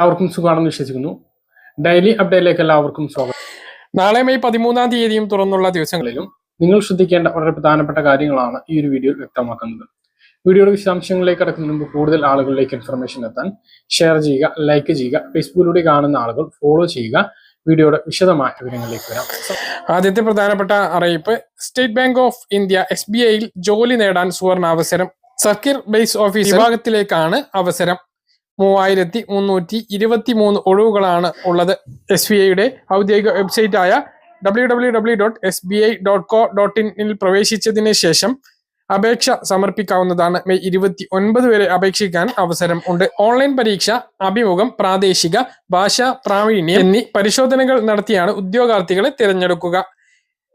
എല്ലാവർക്കും സുഖമാണെന്ന് വിശ്വസിക്കുന്നു. ഡെയിലി അപ്ഡേറ്റിലേക്ക് എല്ലാവർക്കും സ്വാഗതം. നാളെ മെയ് പതിമൂന്നാം തീയതിയും തുറന്നുള്ള ദിവസങ്ങളിലും നിങ്ങൾ ശ്രദ്ധിക്കേണ്ട വളരെ പ്രധാനപ്പെട്ട കാര്യങ്ങളാണ് ഈ ഒരു വീഡിയോയിൽ വ്യക്തമാക്കുന്നത്. വീഡിയോയുടെ വിശദാംശങ്ങളിലേക്ക് കടക്കുന്നതിന് മുമ്പ് കൂടുതൽ ആളുകളിലേക്ക് ഇൻഫർമേഷൻ എത്താൻ ഷെയർ ചെയ്യുക ലൈക്ക് ചെയ്യുക ഫേസ്ബുക്കിലൂടെ കാണുന്ന ആളുകൾ ഫോളോ ചെയ്യുക വീഡിയോയുടെ വിശദമായ വിവരങ്ങളിലേക്ക് വരാം. ആദ്യത്തെ പ്രധാനപ്പെട്ട അറിയിപ്പ് State Bank of India S B ഐയിൽ ജോലി നേടാൻ സുവർണ അവസരം സർക്കിൾ ബേസ് ഓഫീസ് വിഭാഗത്തിലേക്കാണ് അവസരം. മൂവായിരത്തി മുന്നൂറ്റി ഇരുപത്തി മൂന്ന് ഒഴിവുകളാണ് ഉള്ളത്. എസ് ബി ഐയുടെ ഔദ്യോഗിക വെബ്സൈറ്റായ W W W dot S B I dot co dot ഇനിൽ പ്രവേശിച്ചതിന് ശേഷം അപേക്ഷ സമർപ്പിക്കാവുന്നതാണ്. മെയ് ഇരുപത്തി ഒൻപത് വരെ അപേക്ഷിക്കാൻ അവസരം ഉണ്ട്. ഓൺലൈൻ പരീക്ഷ അഭിമുഖം പ്രാദേശിക ഭാഷാ പ്രാവീണ്യം എന്നീ പരിശോധനകൾ നടത്തിയാണ് ഉദ്യോഗാർത്ഥികളെ തിരഞ്ഞെടുക്കുക.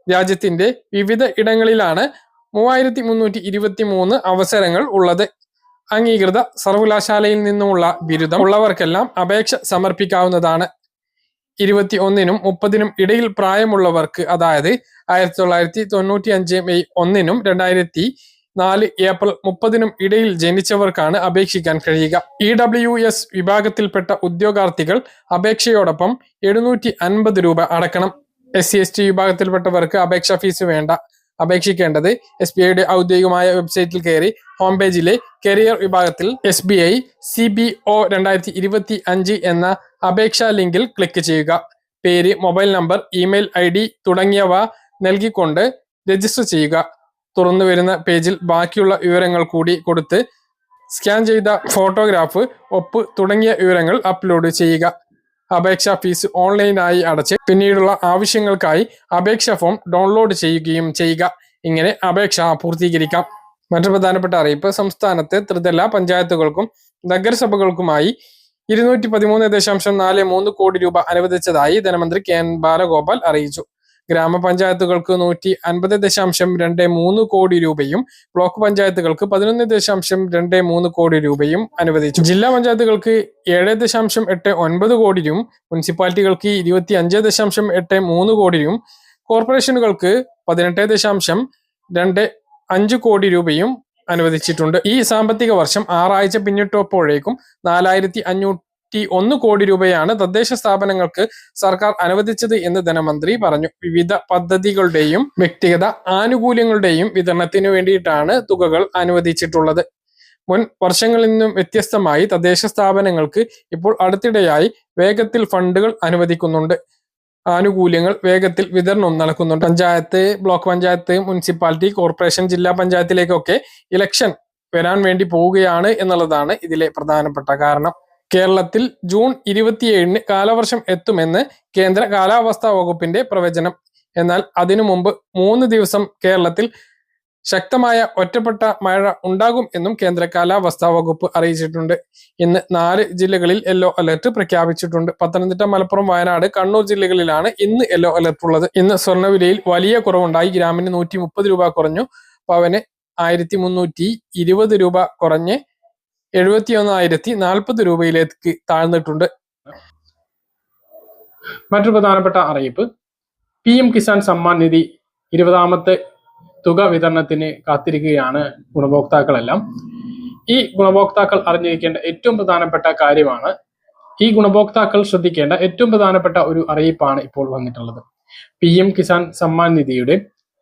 രാജ്യത്തിന്റെ വിവിധ ഇടങ്ങളിലാണ് മൂവായിരത്തി മുന്നൂറ്റി ഇരുപത്തി മൂന്ന് അവസരങ്ങൾ ഉള്ളത്. അംഗീകൃത സർവകലാശാലയിൽ നിന്നുമുള്ള ബിരുദം ഉള്ളവർക്കെല്ലാം അപേക്ഷ സമർപ്പിക്കാവുന്നതാണ്. ഇരുപത്തി ഒന്നിനും മുപ്പതിനും ഇടയിൽ പ്രായമുള്ളവർക്ക് അതായത് ആയിരത്തി തൊള്ളായിരത്തി തൊണ്ണൂറ്റി അഞ്ച് മെയ് ഒന്നിനും രണ്ടായിരത്തി നാല് ഏപ്രിൽ മുപ്പതിനും ഇടയിൽ ജനിച്ചവർക്കാണ് അപേക്ഷിക്കാൻ കഴിയുക. ഇ ഡബ്ല്യു എസ് വിഭാഗത്തിൽപ്പെട്ട ഉദ്യോഗാർത്ഥികൾ അപേക്ഷയോടൊപ്പം എഴുന്നൂറ്റി അൻപത് രൂപ അടക്കണം. എസ് സി എസ് ടി വിഭാഗത്തിൽപ്പെട്ടവർക്ക് അപേക്ഷാ ഫീസ് വേണ്ട. അപേക്ഷിക്കേണ്ടത് എസ് ബി ഐയുടെ ഔദ്യോഗികമായ വെബ്സൈറ്റിൽ കയറി ഹോം പേജിലെ കരിയർ വിഭാഗത്തിൽ S B I C B O രണ്ടായിരത്തി ഇരുപത്തി അഞ്ച് എന്ന അപേക്ഷാ ലിങ്കിൽ ക്ലിക്ക് ചെയ്യുക. പേര് mobile number email I D തുടങ്ങിയവ നൽകിക്കൊണ്ട് രജിസ്റ്റർ ചെയ്യുക. തുറന്നു വരുന്ന പേജിൽ ബാക്കിയുള്ള വിവരങ്ങൾ കൂടി കൊടുത്ത് സ്കാൻ ചെയ്ത ഫോട്ടോഗ്രാഫ് ഒപ്പ് തുടങ്ങിയ വിവരങ്ങൾ അപ്ലോഡ് ചെയ്യുക. അപേക്ഷാ ഫീസ് ഓൺലൈനായി അടച്ച് പിന്നീടുള്ള ആവശ്യങ്ങൾക്കായി അപേക്ഷാ ഫോം ഡൗൺലോഡ് ചെയ്യുകയും ചെയ്യുക. ഇങ്ങനെ അപേക്ഷ പൂർത്തീകരിക്കാം. മറ്റു പ്രധാനപ്പെട്ട അറിയിപ്പ് സംസ്ഥാനത്തെ ത്രിതല പഞ്ചായത്തുകൾക്കും നഗരസഭകൾക്കുമായി ഇരുന്നൂറ്റി പതിമൂന്ന് ദശാംശം നാല് മൂന്ന് കോടി രൂപ അനുവദിച്ചതായി ധനമന്ത്രി കെ എൻ ബാലഗോപാൽ അറിയിച്ചു. ഗ്രാമപഞ്ചായത്തുകൾക്ക് നൂറ്റി അൻപത് ദശാംശം രണ്ട് മൂന്ന് കോടി രൂപയും ബ്ലോക്ക് പഞ്ചായത്തുകൾക്ക് പതിനൊന്ന് ദശാംശം രണ്ട് മൂന്ന് കോടി രൂപയും അനുവദിച്ചു. ജില്ലാ പഞ്ചായത്തുകൾക്ക് ഏഴ് ദശാംശം എട്ട് ഒൻപത് കോടിയും മുനിസിപ്പാലിറ്റികൾക്ക് ഇരുപത്തി അഞ്ച് ദശാംശം എട്ട് മൂന്ന് കോടിയും കോർപ്പറേഷനുകൾക്ക് പതിനെട്ട് ദശാംശം രണ്ട് അഞ്ച് കോടി രൂപയും അനുവദിച്ചിട്ടുണ്ട്. ഈ സാമ്പത്തിക വർഷം ആറാഴ്ച പിന്നിട്ടപ്പോഴേക്കും നാലായിരത്തി അഞ്ഞൂറ്റി ഒന്ന് കോടി രൂപയാണ് തദ്ദേശ സ്ഥാപനങ്ങൾക്ക് സർക്കാർ അനുവദിച്ചത് എന്ന് ധനമന്ത്രി പറഞ്ഞു. വിവിധ പദ്ധതികളുടെയും വ്യക്തിഗത ആനുകൂല്യങ്ങളുടെയും വിതരണത്തിനു വേണ്ടിയിട്ടാണ് തുകകൾ അനുവദിച്ചിട്ടുള്ളത്. മുൻ വർഷങ്ങളിൽ നിന്നും വ്യത്യസ്തമായി തദ്ദേശ സ്ഥാപനങ്ങൾക്ക് ഇപ്പോൾ അടുത്തിടെയായി വേഗത്തിൽ ഫണ്ടുകൾ അനുവദിക്കുന്നുണ്ട്. ആനുകൂല്യങ്ങൾ വേഗത്തിൽ വിതരണം നടക്കുന്നുണ്ട്. Panchayat block panchayat municipality corporation ജില്ലാ പഞ്ചായത്തിലേക്കൊക്കെ ഇലക്ഷൻ വരാൻ വേണ്ടി പോവുകയാണ് എന്നുള്ളതാണ് ഇതിലെ പ്രധാനപ്പെട്ട കാരണം. കേരളത്തിൽ ജൂൺ ഇരുപത്തിയേഴിന് കാലവർഷം എത്തുമെന്ന് കേന്ദ്ര കാലാവസ്ഥാ വകുപ്പിന്റെ പ്രവചനം. എന്നാൽ അതിനു മുമ്പ് മൂന്ന് ദിവസം കേരളത്തിൽ ശക്തമായ ഒറ്റപ്പെട്ട മഴ ഉണ്ടാകും എന്നും കേന്ദ്ര കാലാവസ്ഥാ വകുപ്പ് അറിയിച്ചിട്ടുണ്ട്. ഇന്ന് നാല് ജില്ലകളിൽ യെല്ലോ അലർട്ട് പ്രഖ്യാപിച്ചിട്ടുണ്ട്. പത്തനംതിട്ട മലപ്പുറം വയനാട് കണ്ണൂർ ജില്ലകളിലാണ് ഇന്ന് യെല്ലോ അലർട്ട് ഉള്ളത്. ഇന്ന് സ്വർണവിലയിൽ വലിയ കുറവുണ്ടായി. ഗ്രാമിന് നൂറ്റി രൂപ കുറഞ്ഞു. പവന് ആയിരത്തി രൂപ കുറഞ്ഞ് എഴുപത്തി ഒന്നായിരത്തി നാൽപ്പത് രൂപയിലേക്ക് താഴ്ന്നിട്ടുണ്ട്. മറ്റൊരു പ്രധാനപ്പെട്ട അറിയിപ്പ്. പി എം കിസാൻ സമ്മാൻ നിധി ഇരുപതാമത്തെ തുക വിതരണത്തിന് കാത്തിരിക്കുകയാണ് ഗുണഭോക്താക്കളെല്ലാം. ഈ ഗുണഭോക്താക്കൾ അറിഞ്ഞിരിക്കേണ്ട ഏറ്റവും പ്രധാനപ്പെട്ട കാര്യമാണ് ഈ ഗുണഭോക്താക്കൾ ശ്രദ്ധിക്കേണ്ട ഏറ്റവും പ്രധാനപ്പെട്ട ഒരു അറിയിപ്പാണ് ഇപ്പോൾ വന്നിട്ടുള്ളത്. പി എം കിസാൻ സമ്മാൻ നിധിയുടെ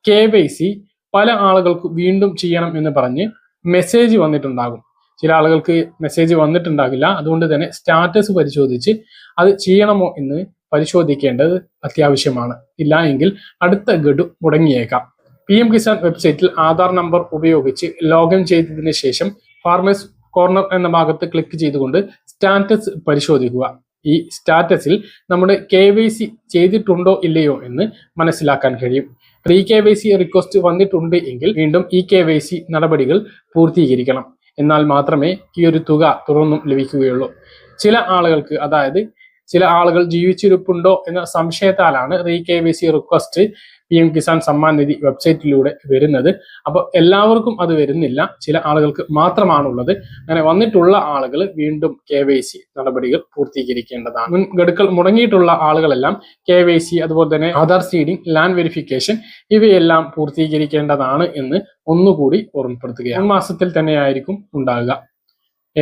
കെ വൈ സി പല ആളുകൾക്ക് വീണ്ടും ചെയ്യണം എന്ന് പറഞ്ഞ് മെസ്സേജ് വന്നിട്ടുണ്ടാകും. ചില ആളുകൾക്ക് മെസ്സേജ് വന്നിട്ടുണ്ടാകില്ല. അതുകൊണ്ട് തന്നെ സ്റ്റാറ്റസ് പരിശോധിച്ച് അത് ചെയ്യണമോ എന്ന് പരിശോധിക്കേണ്ടത് അത്യാവശ്യമാണ്. ഇല്ല എങ്കിൽ അടുത്ത ഗഡു മുടങ്ങിയേക്കാം. പി എം കിസാൻ വെബ്സൈറ്റിൽ ആധാർ നമ്പർ ഉപയോഗിച്ച് ലോഗിൻ ചെയ്തതിന് ശേഷം ഫാർമേഴ്സ് കോർണർ എന്ന ഭാഗത്ത് ക്ലിക്ക് ചെയ്തുകൊണ്ട് സ്റ്റാറ്റസ് പരിശോധിക്കുക. ഈ സ്റ്റാറ്റസിൽ നമ്മുടെ കെ വൈ സി ചെയ്തിട്ടുണ്ടോ ഇല്ലയോ എന്ന് മനസ്സിലാക്കാൻ കഴിയും. Pre K Y C request വന്നിട്ടുണ്ട് എങ്കിൽ വീണ്ടും ഇ കെ വൈ സി നടപടികൾ പൂർത്തീകരിക്കണം. എന്നാൽ മാത്രമേ ഈ ഒരു തുക തുടർന്നും ലഭിക്കുകയുള്ളൂ. ചില ആളുകൾക്ക് അതായത് ചില ആളുകൾ ജീവിച്ചിരിപ്പുണ്ടോ എന്ന സംശയത്താലാണ് re K V C request P M Kisan Samman Nidhi വെബ്സൈറ്റിലൂടെ വരുന്നത്. അപ്പോൾ എല്ലാവർക്കും അത് വരുന്നില്ല. ചില ആളുകൾക്ക് മാത്രമാണുള്ളത്. അങ്ങനെ വന്നിട്ടുള്ള ആളുകൾ വീണ്ടും കെ വൈ സി നടപടികൾ പൂർത്തീകരിക്കേണ്ടതാണ്. മുൻ ഗഡുക്കൾ മുടങ്ങിയിട്ടുള്ള ആളുകളെല്ലാം കെ വൈ സി അതുപോലെ തന്നെ ആധാർ സീഡിംഗ് ലാൻഡ് വെരിഫിക്കേഷൻ ഇവയെല്ലാം പൂർത്തീകരിക്കേണ്ടതാണ് എന്ന് ഒന്നുകൂടി ഓർമ്മപ്പെടുത്തുകയാണ്. മാസത്തിൽ തന്നെയായിരിക്കും ഉണ്ടാകുക.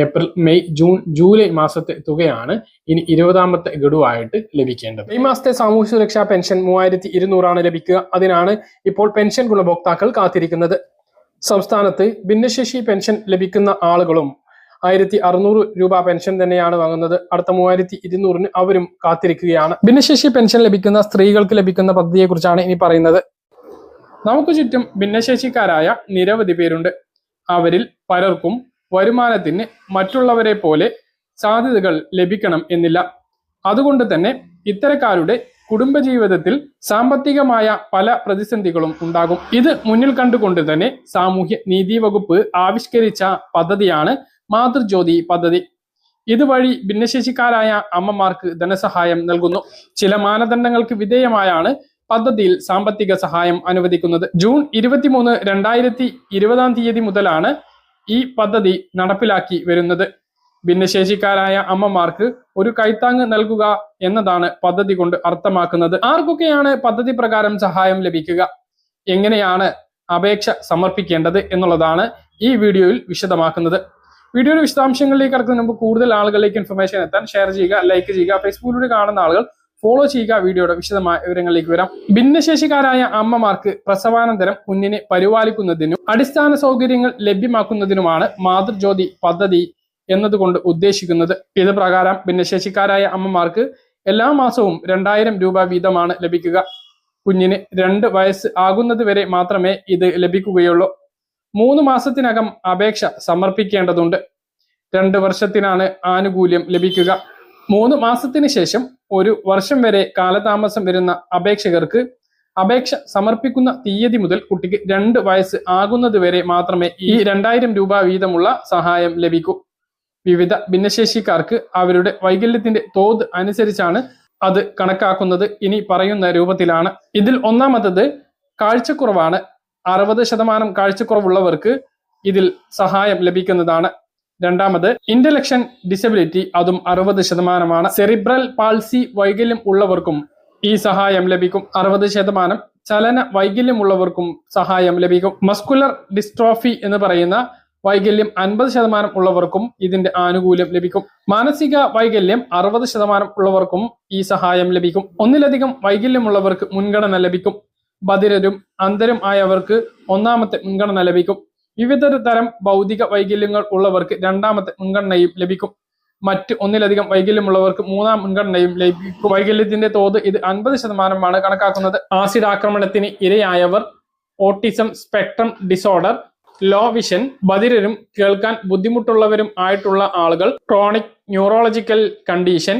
ഏപ്രിൽ മെയ് ജൂൺ ജൂലൈ മാസത്തെ തുകയാണ് ഇനി ഇരുപതാമത്തെ ഗഡുവായിട്ട് ലഭിക്കേണ്ടത്. ഈ മാസത്തെ സാമൂഹ്യ സുരക്ഷാ പെൻഷൻ മൂവായിരത്തി ഇരുന്നൂറാണ് ലഭിക്കുക. അതിനാണ് ഇപ്പോൾ പെൻഷൻ ഗുണഭോക്താക്കൾ കാത്തിരിക്കുന്നത്. സംസ്ഥാനത്ത് ഭിന്നശേഷി പെൻഷൻ ലഭിക്കുന്ന ആളുകളും ആയിരത്തി അറുന്നൂറ് രൂപ പെൻഷൻ തന്നെയാണ് വാങ്ങുന്നത്. അടുത്ത മൂവായിരത്തി ഇരുന്നൂറിന് അവരും കാത്തിരിക്കുകയാണ്. ഭിന്നശേഷി പെൻഷൻ ലഭിക്കുന്ന സ്ത്രീകൾക്ക് ലഭിക്കുന്ന പദ്ധതിയെക്കുറിച്ചാണ് ഇനി പറയുന്നത്. നമുക്ക് ചുറ്റും ഭിന്നശേഷിക്കാരായ നിരവധി പേരുണ്ട്. അവരിൽ പലർക്കും വരുമാനത്തിന് മറ്റുള്ളവരെ പോലെ സാധ്യതകൾ ലഭിക്കണം എന്നില്ല. അതുകൊണ്ട് തന്നെ ഇത്തരക്കാരുടെ കുടുംബജീവിതത്തിൽ സാമ്പത്തികമായ പല പ്രതിസന്ധികളും ഉണ്ടാകും. ഇത് മുന്നിൽ കണ്ടുകൊണ്ട് തന്നെ സാമൂഹ്യ നീതി വകുപ്പ് ആവിഷ്കരിച്ച പദ്ധതിയാണ് മാതൃജ്യോതി പദ്ധതി. ഇതുവഴി ഭിന്നശേഷിക്കാരായ അമ്മമാർക്ക് ധനസഹായം നൽകുന്നു. ചില മാനദണ്ഡങ്ങൾക്ക് വിധേയമായാണ് പദ്ധതിയിൽ സാമ്പത്തിക സഹായം അനുവദിക്കുന്നത്. ജൂൺ ഇരുപത്തിമൂന്ന് രണ്ടായിരത്തി ഇരുപതാം തീയതി മുതലാണ് ഈ പദ്ധതി നടപ്പിലാക്കി വരുന്നത്. ഭിന്നശേഷിക്കാരായ അമ്മമാർക്ക് ഒരു കൈത്താങ് നൽകുക എന്നതാണ് പദ്ധതി കൊണ്ട് അർത്ഥമാക്കുന്നത്. ആർക്കൊക്കെയാണ് പദ്ധതി പ്രകാരം സഹായം ലഭിക്കുക? എങ്ങനെയാണ് അപേക്ഷ സമർപ്പിക്കേണ്ടത് എന്നുള്ളതാണ് ഈ വീഡിയോയിൽ വിശദമാക്കുന്നത്. വീഡിയോയുടെ വിശദാംശങ്ങളിലേക്ക് കടക്കുന്നതിന് മുമ്പ് കൂടുതൽ ആളുകളിലേക്ക് ഇൻഫർമേഷൻ എത്താൻ ഷെയർ ചെയ്യുക ലൈക്ക് ചെയ്യുക ഫേസ്ബുക്കിലൂടെ കാണുന്ന ആളുകൾ ഫോളോ ചെയ്യുക വീഡിയോയുടെ വിശദമായ വിവരങ്ങളിലേക്ക് വരാം. ഭിന്നശേഷിക്കാരായ അമ്മമാർക്ക് പ്രസവാനന്തരം കുഞ്ഞിനെ പരിപാലിക്കുന്നതിനും അടിസ്ഥാന സൗകര്യങ്ങൾ ലഭ്യമാക്കുന്നതിനുമാണ് മാതൃജ്യോതി പദ്ധതി എന്നതുകൊണ്ട് ഉദ്ദേശിക്കുന്നത്. ഇത് പ്രകാരം ഭിന്നശേഷിക്കാരായ അമ്മമാർക്ക് എല്ലാ മാസവും രണ്ടായിരം രൂപ വീതമാണ് ലഭിക്കുക. കുഞ്ഞിന് രണ്ട് വയസ്സ് ആകുന്നത് വരെ മാത്രമേ ഇത് ലഭിക്കുകയുള്ളൂ. മൂന്ന് മാസത്തിനകം അപേക്ഷ സമർപ്പിക്കേണ്ടതുണ്ട്. രണ്ട് വർഷത്തിനാണ് ആനുകൂല്യം ലഭിക്കുക. മൂന്ന് മാസത്തിന് ശേഷം ഒരു വർഷം വരെ കാലതാമസം വരുന്ന അപേക്ഷകർക്ക് അപേക്ഷ സമർപ്പിക്കുന്ന തീയതി മുതൽ കുട്ടിക്ക് രണ്ട് വയസ്സ് ആകുന്നത് വരെ മാത്രമേ ഈ രണ്ടായിരം രൂപ വീതമുള്ള സഹായം ലഭിക്കൂ. വിവിധ ഭിന്നശേഷിക്കാർക്ക് അവരുടെ വൈകല്യത്തിന്റെ തോത് അനുസരിച്ചാണ് അത് കണക്കാക്കുന്നത് ഇനി പറയുന്ന രൂപത്തിലാണ്. ഇതിൽ ഒന്നാമത്തത് കാഴ്ചക്കുറവാണ്. അറുപത് ശതമാനം കാഴ്ചക്കുറവുള്ളവർക്ക് ഇതിൽ സഹായം ലഭിക്കുന്നതാണ്. രണ്ടാമത് ഇന്റലക്ഷൻ ഡിസബിലിറ്റി അതും അറുപത് ശതമാനമാണ്. സെറിബ്രൽ പാൾസി വൈകല്യം ഉള്ളവർക്കും ഈ സഹായം ലഭിക്കും. അറുപത് ശതമാനം ചലന വൈകല്യമുള്ളവർക്കും സഹായം ലഭിക്കും. മസ്കുലർ ഡിസ്ട്രോഫി എന്ന് പറയുന്ന വൈകല്യം അൻപത് ശതമാനം ഉള്ളവർക്കും ഇതിന്റെ ആനുകൂല്യം ലഭിക്കും. മാനസിക വൈകല്യം അറുപത് ശതമാനം ഉള്ളവർക്കും ഈ സഹായം ലഭിക്കും. ഒന്നിലധികം വൈകല്യമുള്ളവർക്ക് മുൻഗണന ലഭിക്കും. ബധിരരും അന്തരും ആയവർക്ക് ഒന്നാമത്തെ മുൻഗണന ലഭിക്കും. വിവിധ തരം ഭൗതിക വൈകല്യങ്ങൾ ഉള്ളവർക്ക് രണ്ടാമത്തെ മുൻഗണനയും ലഭിക്കും. മറ്റ് ഒന്നിലധികം വൈകല്യമുള്ളവർക്ക് മൂന്നാം മുൻഗണനയും ലഭിക്കും. വൈകല്യത്തിന്റെ തോത് ഇത് അൻപത് ശതമാനമാണ് കണക്കാക്കുന്നത്. ആസിഡ് ആക്രമണത്തിന് ഇരയായവർ autism spectrum disorder low vision ബധിരരും കേൾക്കാൻ ബുദ്ധിമുട്ടുള്ളവരും ആയിട്ടുള്ള ആളുകൾ ക്രോണിക് ന്യൂറോളജിക്കൽ കണ്ടീഷൻ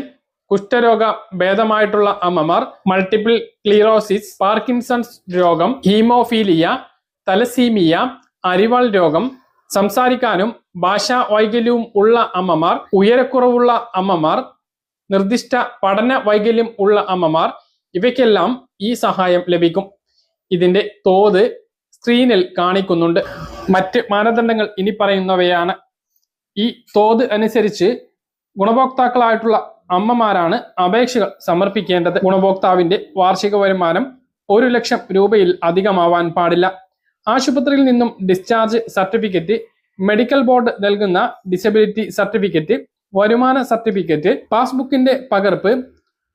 കുഷ്ഠരോഗ ഭേദമായിട്ടുള്ള അമ്മമാർ മൾട്ടിപ്പിൾ ക്ലീറോസിസ് പാർക്കിൻസൺസ് രോഗം ഹീമോഫീലിയ തലസീമിയ അരിവാൾ രോഗം സംസാരിക്കാനും ഭാഷാ വൈകല്യവും ഉള്ള അമ്മമാർ ഉയരക്കുറവുള്ള അമ്മമാർ നിർദ്ദിഷ്ട പഠന വൈകല്യം ഉള്ള അമ്മമാർ ഇവയ്ക്കെല്ലാം ഈ സഹായം ലഭിക്കും. ഇതിന്റെ തോത് സ്ക്രീനിൽ കാണിക്കുന്നുണ്ട്. മറ്റ് മാനദണ്ഡങ്ങൾ ഇനി പറയുന്നവയാണ്. ഈ തോത് അനുസരിച്ച് ഗുണഭോക്താക്കളായിട്ടുള്ള അമ്മമാരാണ് അപേക്ഷകൾ സമർപ്പിക്കേണ്ടത്. ഗുണഭോക്താവിന്റെ വാർഷിക വരുമാനം ഒരു ലക്ഷം രൂപയിൽ അധികമാവാൻ പാടില്ല. ആശുപത്രിയിൽ നിന്നും ഡിസ്ചാർജ് സർട്ടിഫിക്കറ്റ് മെഡിക്കൽ ബോർഡ് നൽകുന്ന ഡിസബിലിറ്റി സർട്ടിഫിക്കറ്റ് വരുമാന സർട്ടിഫിക്കറ്റ് പാസ്ബുക്കിന്റെ പകർപ്പ്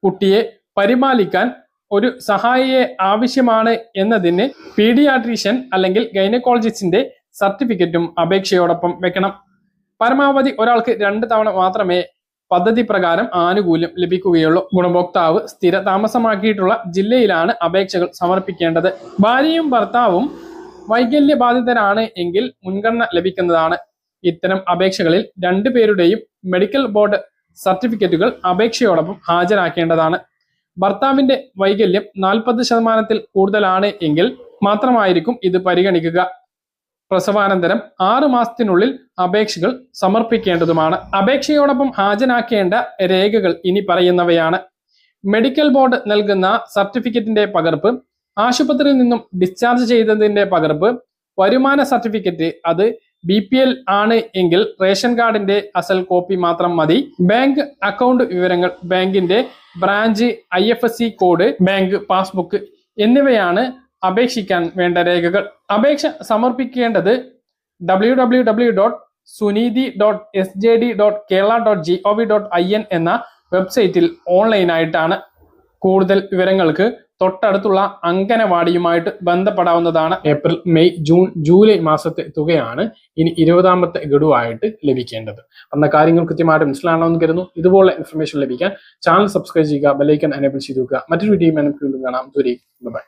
കുട്ടിയെ പരിപാലിക്കാൻ ഒരു സഹായിയെ ആവശ്യമാണ് എന്നതിന് പീഡിയാട്രീഷ്യൻ അല്ലെങ്കിൽ ഗൈനക്കോളജിസ്റ്റിന്റെ സർട്ടിഫിക്കറ്റും അപേക്ഷയോടൊപ്പം വെക്കണം. പരമാവധി ഒരാൾക്ക് രണ്ട് തവണ മാത്രമേ പദ്ധതി പ്രകാരം ആനുകൂല്യം ലഭിക്കുകയുള്ളൂ. ഗുണഭോക്താവ് സ്ഥിര താമസമാക്കിയിട്ടുള്ള ജില്ലയിലാണ് അപേക്ഷകൾ സമർപ്പിക്കേണ്ടത്. ഭാര്യയും ഭർത്താവും വൈകല്യബാധിതരാണ് എങ്കിൽ മുൻഗണന ലഭിക്കുന്നതാണ്. ഇത്തരം അപേക്ഷകളിൽ രണ്ടുപേരുടെയും മെഡിക്കൽ ബോർഡ് സർട്ടിഫിക്കറ്റുകൾ അപേക്ഷയോടൊപ്പം ഹാജരാക്കേണ്ടതാണ്. ഭർത്താവിന്റെ വൈകല്യം നാൽപ്പത് ശതമാനത്തിൽ കൂടുതലാണ് എങ്കിൽ മാത്രമായിരിക്കും ഇത് പരിഗണിക്കുക. പ്രസവാനന്തരം ആറ് മാസത്തിനുള്ളിൽ അപേക്ഷകൾ സമർപ്പിക്കേണ്ടതുമാണ്. അപേക്ഷയോടൊപ്പം ഹാജരാക്കേണ്ട രേഖകൾ ഇനി പറയുന്നവയാണ്. മെഡിക്കൽ ബോർഡ് നൽകുന്ന സർട്ടിഫിക്കറ്റിന്റെ പകർപ്പ് ആശുപത്രിയിൽ നിന്നും ഡിസ്ചാർജ് ചെയ്തതിന്റെ പകർപ്പ് വരുമാന സർട്ടിഫിക്കറ്റ് അത് ബി പി എൽ ആണ് എങ്കിൽ റേഷൻ കാർഡിന്റെ അസൽ കോപ്പി മാത്രം മതി. ബാങ്ക് അക്കൗണ്ട് വിവരങ്ങൾ ബാങ്കിന്റെ branch I code bank passbook എന്നിവയാണ് അപേക്ഷിക്കാൻ വേണ്ട രേഖകൾ. അപേക്ഷ സമർപ്പിക്കേണ്ടത് W W W dot Suneethi dot S J D dot Kerala dot G O V dot I N എന്ന വെബ്സൈറ്റിൽ ഓൺലൈനായിട്ടാണ് കൂടുതൽ വിവരങ്ങൾക്ക് തൊട്ടടുത്തുള്ള അങ്കനവാടിയുമായിട്ട് ബന്ധപ്പെടാവുന്നതാണ് ഏപ്രിൽ മെയ് ജൂൺ ജൂലൈ മാസത്തെ തുകയാണ് ഇനി ഇരുപതാമത്തെ ഗഡുവായിട്ട് ലഭിക്കേണ്ടത്. അന്ന കാര്യങ്ങൾ കൃത്യമായിട്ട് മനസ്സിലാണെന്ന് കരുതുന്നു. ഇതുപോലെ ഇൻഫർമേഷൻ ലഭിക്കാൻ ചാനൽ സബ്സ്ക്രൈബ് ചെയ്യുക ബെലൈക്കൻ എനേബിൾ ചെയ്തു മറ്റൊരു വീഡിയോ കാണാം. ദുരി ബൈ